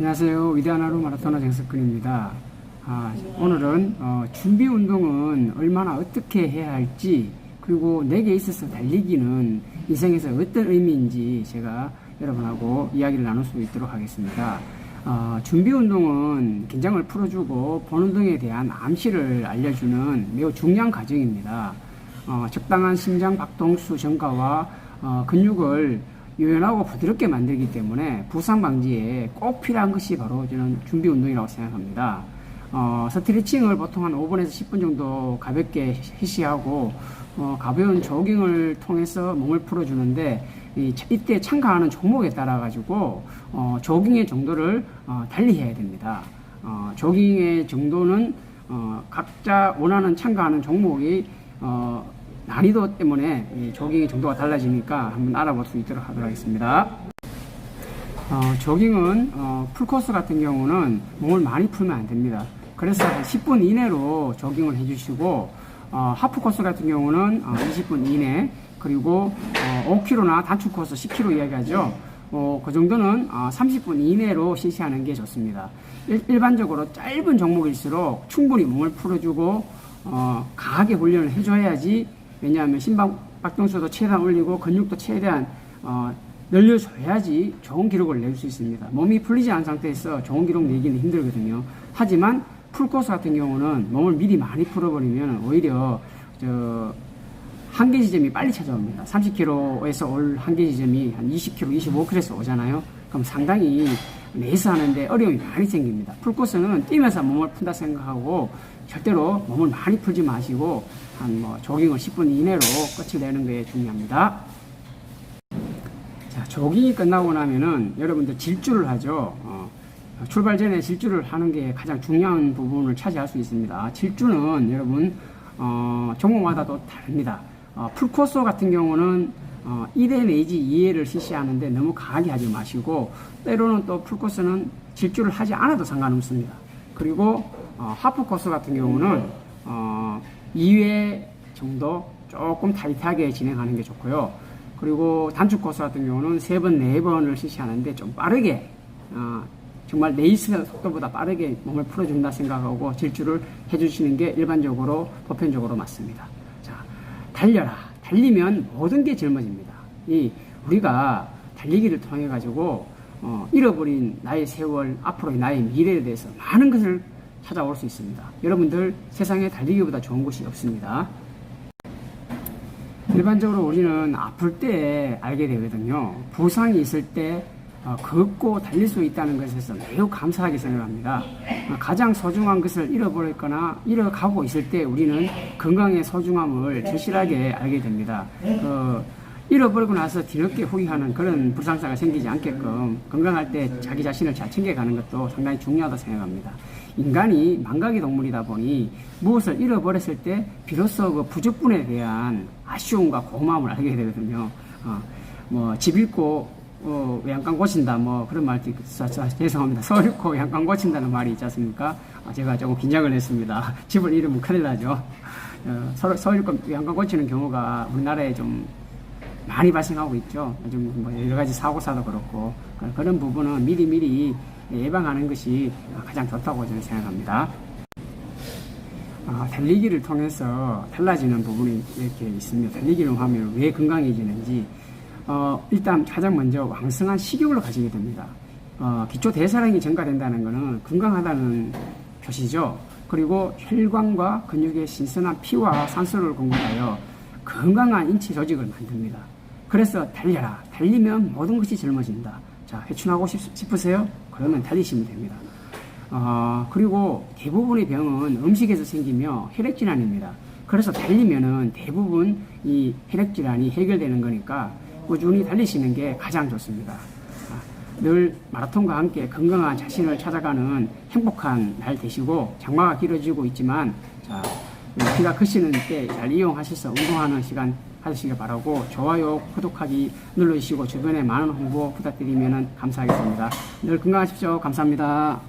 안녕하세요. 위대한 하루 마라토너 정석근입니다. 아, 오늘은 어, 준비 운동은 얼마나 어떻게 해야 할지 그리고 내게 있어서 달리기는 인생에서 어떤 의미인지 제가 여러분하고 이야기를 나눌 수 있도록 하겠습니다. 어, 준비 운동은 긴장을 풀어주고 보는 등에 대한 암시를 알려주는 매우 중요한 과정입니다. 어, 적당한 심장 박동수 증가와 어, 근육을 유연하고 부드럽게 만들기 때문에 부상 방지에 꼭 필요한 것이 바로 저는 준비 운동이라고 생각합니다. 어, 스트레칭을 보통 한 5분에서 10분 정도 가볍게 해시하고 어, 가벼운 조깅을 통해서 몸을 풀어주는데 이, 이때 참가하는 종목에 따라 가지고 어, 조깅의 정도를 어, 달리 해야 됩니다. 어, 조깅의 정도는 어, 각자 원하는 참가하는 종목이 어, 난이도 때문에 이 조깅의 정도가 달라지니까 한번 알아볼 수 있도록 하도록 하겠습니다. 어, 조깅은 어, 풀코스 같은 경우는 몸을 많이 풀면 안 됩니다. 그래서 한 10분 이내로 조깅을 해주시고 어, 하프 코스 같은 경우는 어, 20분 이내 그리고 어, 5km나 단축 코스 10km 이야기하죠. 어, 그 정도는 어, 30분 이내로 실시하는 게 좋습니다. 일, 반적으로 짧은 종목일수록 충분히 몸을 풀어주고 어, 강하게 훈련을 해줘야지 왜냐하면 심박 박동수도 최대한 올리고 근육도 최대한 어, 늘려줘야지 좋은 기록을 낼 수 있습니다. 몸이 풀리지 않은 상태에서 좋은 기록 내기는 힘들거든요. 하지만 풀코스 같은 경우는 몸을 미리 많이 풀어버리면 오히려 저 한계 지점이 빨리 찾아옵니다. 30km에서 올 한계 지점이 한 20km, 25km에서 오잖아요. 그럼 상당히 레이스 하는데 어려움이 많이 생깁니다. 풀코스는 뛰면서 몸을 푼다 생각하고 절대로 몸을 많이 풀지 마시고 한 뭐 조깅을 10분 이내로 끝을 내는 게 중요합니다. 자, 조깅이 끝나고 나면은 여러분들 질주를 하죠. 어, 출발 전에 질주를 하는 게 가장 중요한 부분을 차지할 수 있습니다. 질주는 여러분 어, 종목마다 또 다릅니다. 어, 풀코스 같은 경우는 어, 1회 내지 2회를 실시하는데 너무 강하게 하지 마시고 때로는 또 풀코스는 질주를 하지 않아도 상관없습니다. 그리고 어, 하프 코스 같은 경우는 어, 2회 정도 조금 타이트하게 진행하는 게 좋고요. 그리고 단축 코스 같은 경우는 세 번, 네 번을 실시하는데 좀 빠르게, 어, 정말 레이스 속도보다 빠르게 몸을 풀어준다 생각하고 질주를 해주시는 게 일반적으로, 보편적으로 맞습니다. 자, 달려라. 달리면 모든 게 젊어집니다. 이, 우리가 달리기를 통해 가지고, 어, 잃어버린 나의 세월, 앞으로의 나의 미래에 대해서 많은 것을 찾아올 수 있습니다. 여러분들 세상에 달리기보다 좋은 곳이 없습니다. 일반적으로 우리는 아플 때 알게 되거든요. 부상이 있을 때 어, 걷고 달릴 수 있다는 것에서 매우 감사하게 생각합니다. 어, 가장 소중한 것을 잃어버렸거나 잃어가고 있을 때 우리는 건강의 소중함을 절실하게 알게 됩니다. 어, 잃어버리고 나서 뒤늦게 후회하는 그런 불상사가 생기지 않게끔 건강할 때 자기 자신을 잘 챙겨가는 것도 상당히 중요하다고 생각합니다. 인간이 망각의 동물이다 보니 무엇을 잃어버렸을 때 비로소 그 부족분에 대한 아쉬움과 고마움을 알게 되거든요. 어, 뭐, 집 잃고, 어, 외양간 고친다, 뭐, 그런 말도 저, 죄송합니다. 서 잃고 외양간 고친다는 말이 있지 않습니까? 아, 제가 조금 긴장을 했습니다. 집을 잃으면 큰일 나죠. 어, 서, 서 잃고 외양간 고치는 경우가 우리나라에 좀 많이 발생하고 있죠. 요즘 뭐 여러 가지 사고사도 그렇고 그- 그런 부분은 미리미리 예방하는 것이 가장 좋다고 저는 생각합니다. 아, 달리기를 통해서 달라지는 부분이 이렇게 있습니다. 달리기를 하면 왜 건강해지는지 어, 일단 가장 먼저 왕성한 식욕을 가지게 됩니다. 어, 기초 대사량이 증가된다는 것은 건강하다는 표시죠. 그리고 혈관과 근육의 신선한 피와 산소를 공급하여 건강한 인체 조직을 만듭니다. 그래서 달려라. 달리면 모든 것이 젊어진다. 자, 회춘하고 싶, 싶으세요? 그러면 달리시면 됩니다. 어, 그리고 대부분의 병은 음식에서 생기며 혈액질환입니다. 그래서 달리면은 대부분 이 혈액질환이 해결되는 거니까 꾸준히 달리시는 게 가장 좋습니다. 아, 늘 마라톤과 함께 건강한 자신을 찾아가는 행복한 날 되시고 장마가 길어지고 있지만 자, 비가 그치는 때 잘 이용하셔서 운동하는 시간 하시길 바라고 좋아요, 구독하기 눌러주시고 주변에 많은 홍보 부탁드리면 감사하겠습니다. 늘 건강하십시오. 감사합니다.